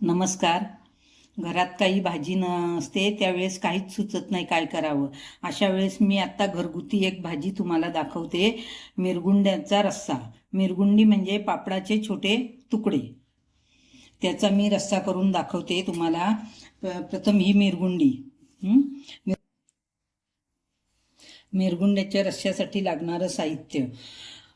नमस्कार. घरात काही भाजी नसते त्यावेळेस काहीच सुचत नाही काय करावं. अशा वेळेस मी आत्ता घरगुती एक भाजी तुम्हाला दाखवते. मिरगुंड्याचा रस्सा. मिरगुंडी म्हणजे पापडाचे छोटे तुकडे. त्याचा मी रस्सा करून दाखवते तुम्हाला. प्रथम ही मिरगुंडी. मिरगुंड्याच्या रस्स्यासाठी लागणारं साहित्य.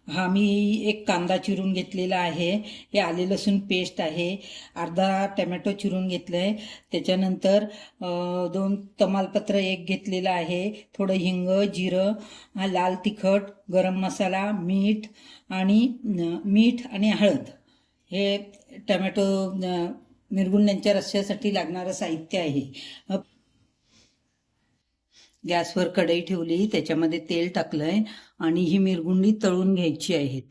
हा मी एक कांदा चिरून घेतलेला आहे. हे आले लसूण पेस्ट आहे. अर्धा टमॅटो चिरून घेतलं आहे त्याच्यानंतर दोन तमालपत्र एक घेतलेलं आहे. थोडं हिंग जिरं लाल तिखट गरम मसाला मीठ आणि मीठ आणि हळद. हे टमॅटो मिरगुंड्यांच्या रस्स्यासाठी लागणारं साहित्य आहे. गॅसवर कढई ठेवली त्याच्यामध्ये तेल टाकलंय आणि ही मिरगुंडी तळून घ्यायची आहेत.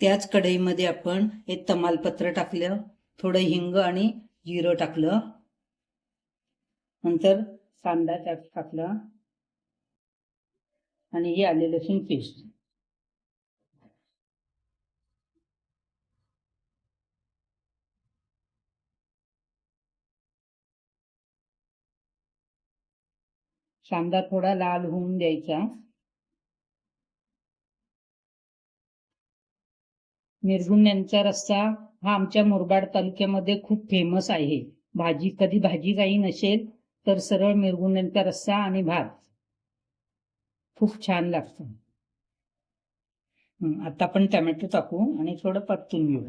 त्याच कढईमध्ये आपण एक तमालपत्र टाकलं थोडं हिंग आणि जिरं टाकलं. नंतर कांदा त्यात टाकला. आणि हे आले लसूण पेस्ट. कांदा थोडा लाल होऊन द्यायचा. मिरगुण्यांचा रस्सा हा आमच्या मुरबाड तालुक्यामध्ये खूप फेमस आहे. भाजी कधी भाजी काही नसेल तर सरळ मिरगुण्यांचा रस्सा आणि भात. खूप छान लागतो. आता आपण टमॅटो टाकू आणि थोडं परतून घेऊ.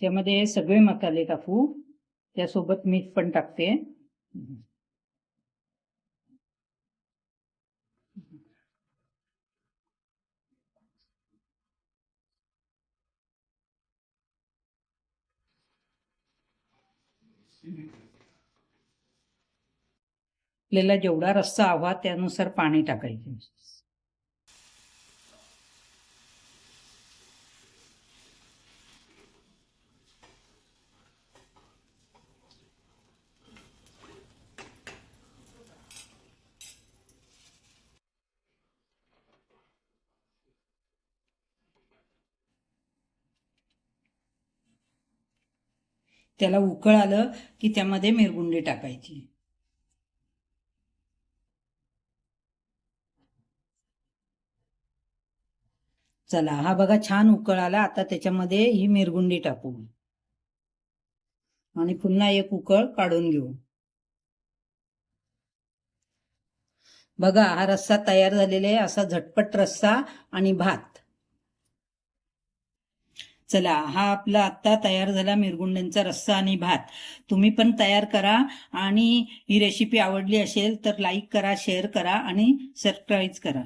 त्यामध्ये सगळे मसाले टाकू. त्यासोबत मीठ पण टाकते. आपल्याला जेवढा रस्सा हवा त्यानुसार पाणी टाकायचे. त्याला उकळ आलं की त्यामध्ये मिरगुंडी टाकायची. चला हा बघा छान उकळ आला. आता त्याच्यामध्ये ही मिरगुंडी टाकू. आणि पुन्हा एक उकळ काढून घेऊ. बघा हा रस्सा तयार झालेला आहे. असा झटपट रस्सा आणि भात. चला हा आपला आत्ता तयार झाला मिरगुंड्यांचा रस्सा आणि भात. तुम्ही पण तयार करा आणि ही रेसिपी आवडली असेल तर लाईक करा शेअर करा आणि सबस्क्राईब करा.